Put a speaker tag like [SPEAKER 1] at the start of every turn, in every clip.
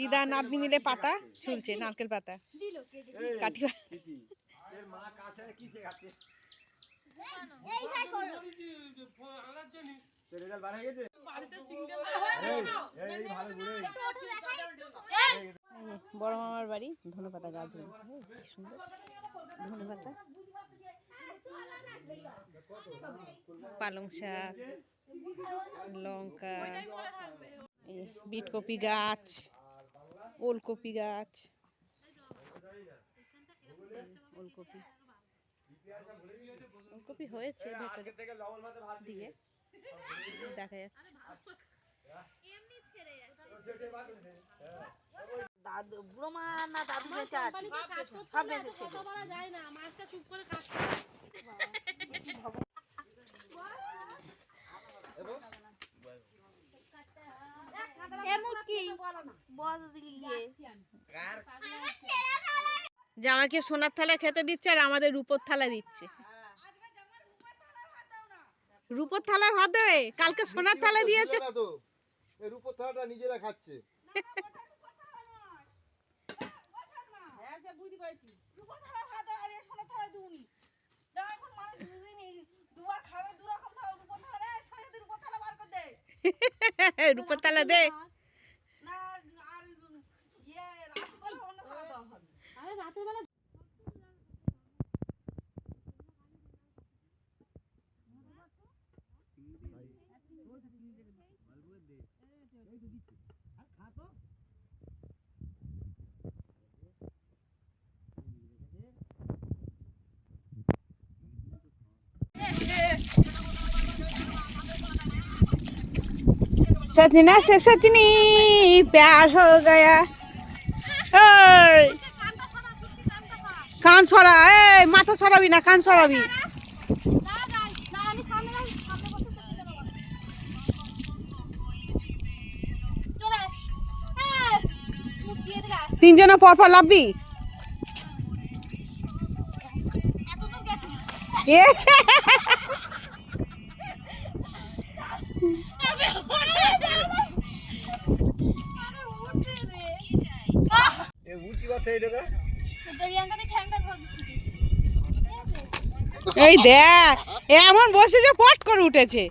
[SPEAKER 1] দিদা নাতনি মিলে পাতা ছুলছে নারকেল পাতা। কাঠি বড় মামার বাড়ি ধনেপাতা কি সুন্দর। ধনেপাতা। পালং শাক লঙ্কা। বিটকপি গাছ ওলকপি গাছ। ওলকপি। ওলকপি হয়েছে ভেতরে দিয়ে দেখা যাচ্ছে।
[SPEAKER 2] দাদু বুড়ো মা না দাদু বেঁচে আছে? সব বেঁচে ছিল
[SPEAKER 1] জামাইকে সোনার থালা খেতে দিচ্ছে আর আমাদের রূপোর থালা দিচ্ছে। রূপোর থালায় ভাত দেবে? কালকে সোনার থালা দিয়েছে
[SPEAKER 3] রূপোর থালাটা নিজেরা খাচ্ছে।
[SPEAKER 1] রূপোর থালা দে। सजना से सजनी प्यार हो गया এই কান ছড়া এই মাথা ছড়াবি না কান ছড়াবি তিনজনে পর পর লাভবি এ এই দেখ এমন বসে যে পট করে উঠেছে!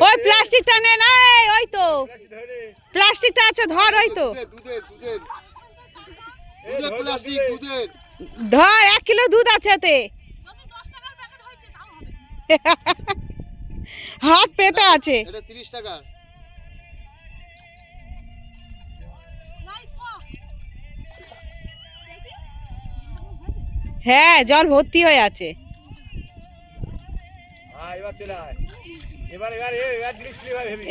[SPEAKER 1] ওই প্লাস্টিকটা নে না ওই তো। প্লাস্টিকটা আছে ধর ওই তো।
[SPEAKER 3] দুধের দুধের দুধের। দুধের প্লাস্টিক দুধের।
[SPEAKER 1] ধর এক কিলো দুধ আছে এতে। হাত পেতে আছে।
[SPEAKER 3] তিরিশ টাকা।
[SPEAKER 1] হ্যাঁ জল ভর্তি হয়ে আছে।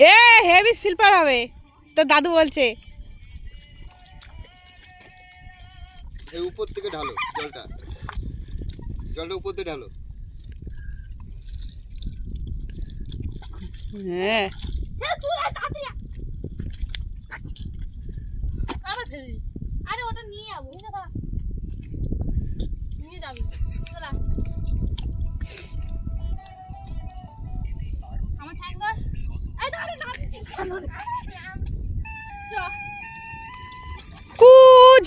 [SPEAKER 1] এ হেভি স্লিপার হবে। তো দাদু বলছে
[SPEAKER 3] এই উপর থেকে ঢালো জলটা। জলটা উপর থেকে ঢালো।
[SPEAKER 1] হ্যাঁ।
[SPEAKER 4] আরে ওটা নিয়ে যাব নিয়ে যাবি। আমার ঠ্যাঙ্গর এই দাঁড়ে নামছিস কেন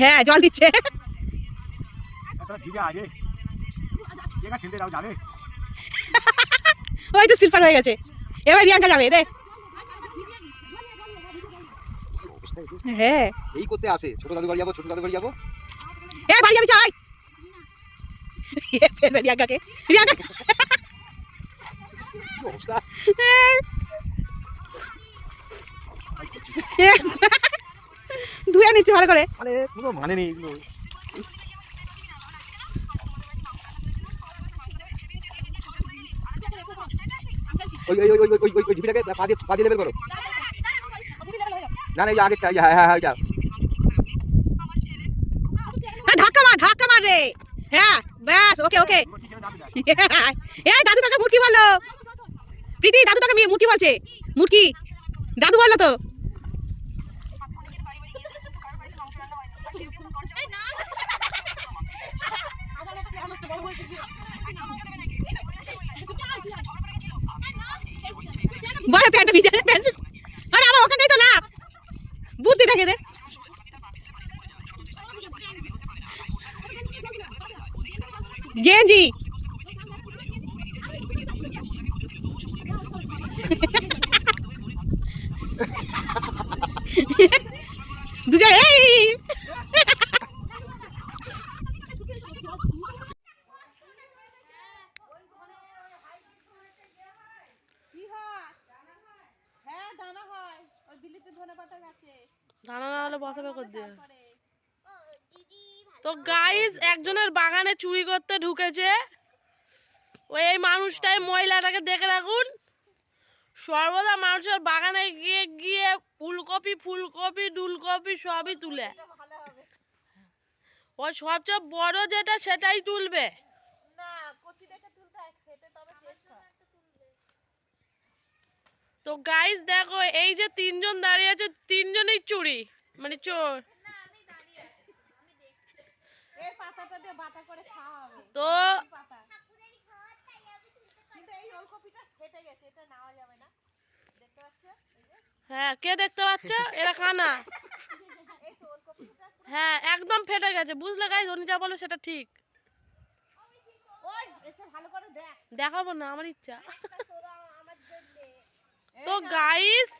[SPEAKER 1] হ্যাঁ জল দিচ্ছে। ওই তো সিলফার হয়ে গেছে। এবার রিয়াঙ্কা যাবে রে হ্যাঁ।
[SPEAKER 3] এই করতে আসে ছোট দাদু বাড়ি যাব ছোট দাদু বাড়ি যাব।
[SPEAKER 1] এ বাড়ি যাবি চাই ফেলবে রিয়াঙ্কাকে। রিয়াঙ্কা
[SPEAKER 3] অবস্থা?
[SPEAKER 1] ধুয়ে নিচ্ছি ভালো করে।
[SPEAKER 3] মানে মানে নেই এগুলো।
[SPEAKER 5] ওই আগে হ্যাঁ হ্যাঁ
[SPEAKER 1] যাও ধাক্কা মার ধাক্কা মার রে। হ্যাঁ ব্যাস ওকে ওকে। এই দাদু তাকে বলল। দাদু তাকে দাদু বলল তো। বড় প্যান্ট ভিজে প্যান্ট আরে আমার ওখানেই তো না বুদ্ধি দেখে দে। গেঞ্জি। দুজন, এই হ্যাঁ দানা হয় ওই বিলিতে ধনে পাতা গাছে
[SPEAKER 6] দানা না হলে বসাবে কর দিয়ে তো গাইস একজনের বাগানে চুরি করতে ঢুকেছে। ওই এই মানুষটাই মহিলাটাকে দেখে রাখুন। সর্বদা মানুষের বাগানে গিয়ে গিয়ে ফুলকপি ফুলকপি ডুলকপি সবই তুলে। ও সবচেয়ে বড় যেটা সেটাই তুলবে।
[SPEAKER 1] না কচি দেখে তুলতে খেতে তবে টেস্ট
[SPEAKER 6] তো গাইস দেখো এই যে তিনজন দাঁড়িয়ে আছে তিনজনই চুরি। মানে চোর
[SPEAKER 1] এই পাতাটা দিয়ে বাটা করে খাওয়া হবে।
[SPEAKER 6] তো
[SPEAKER 1] না।
[SPEAKER 6] হ্যাঁ কে দেখতে পাচ্ছ? এরা খানা। হ্যাঁ একদম ফেটে গেছে। বুঝলে গাইস ধনী যা বলো সেটা ঠিক।
[SPEAKER 1] ওই এসে ভালো করে দেখ।
[SPEAKER 6] দেখাবো না আমার ইচ্ছা। তো গাইস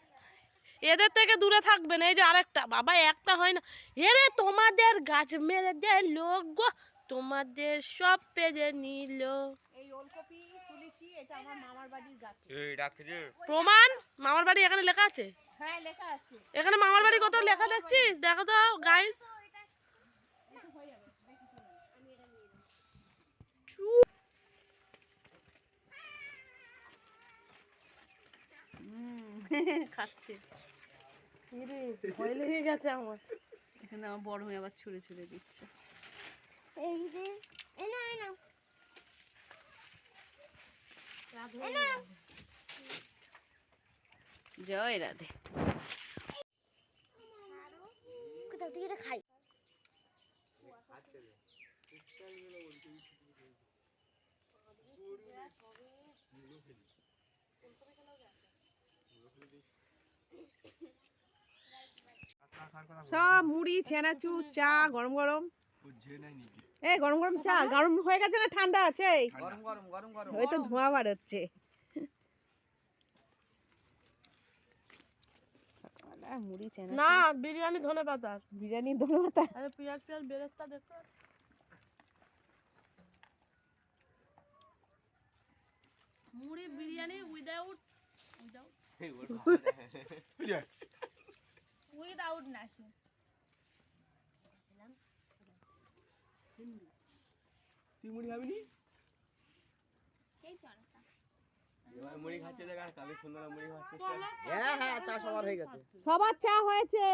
[SPEAKER 6] এদের থেকে দূরে থাকবেন এই যে আরেকটা বাবা একটা হয় না। এরে তোমাদের গাছ মেরে দে লোক গো। তোমাদের সব পেজে নিল।
[SPEAKER 1] এই ওলকপি তুলেছি এটা আমার মামার বাড়ির গাছে।
[SPEAKER 6] প্রমাণ মামার বাড়ি এখানে লেখা আছে?
[SPEAKER 1] হ্যাঁ লেখা আছে।
[SPEAKER 6] এখানে মামার বাড়ি কত লেখা দেখছিস? দেখো তো গাইস
[SPEAKER 1] খাচ্ছে।
[SPEAKER 6] ভয় লেগে গেছে আমার।
[SPEAKER 1] এখানে আমার বড় হয়ে আবার ছুঁড়ে ছুঁড়ে দিচ্ছে
[SPEAKER 4] এই যে এই না এই না
[SPEAKER 1] জয় রাধে।
[SPEAKER 4] কোথাও থেকে এটা খাই।
[SPEAKER 1] সব মুড়ি চেনাচুর চা গরম গরম। এই গরম গরম চা গরম হয়ে গেছে না? ঠান্ডা আছে
[SPEAKER 5] গরম গরম গরম গরম।
[SPEAKER 1] ওই তো ধোঁয়া বার হচ্ছে সকালবেলা মুড়ি চেনা
[SPEAKER 6] না বিরিয়ানি ধনে পাতার
[SPEAKER 1] বিরিয়ানি ধন্যবাদ
[SPEAKER 6] আরে পেঁয়াজ পেঁয়াজ বেরেস্তা দেখতে পাচ্ছ? মুড়ি বিরিয়ানি উইদাউট উইদাউট
[SPEAKER 4] উইদাউট নাকি
[SPEAKER 5] তুই মুড়ি খাবি নি
[SPEAKER 4] এই চলতা
[SPEAKER 5] মুড়ি খাচ্ছে দেখ আর কালে সুন্দর মুড়ি খাচ্ছে হ্যাঁ হ্যাঁ চা সবার হয়ে গেছে
[SPEAKER 1] সবার চা হয়েছে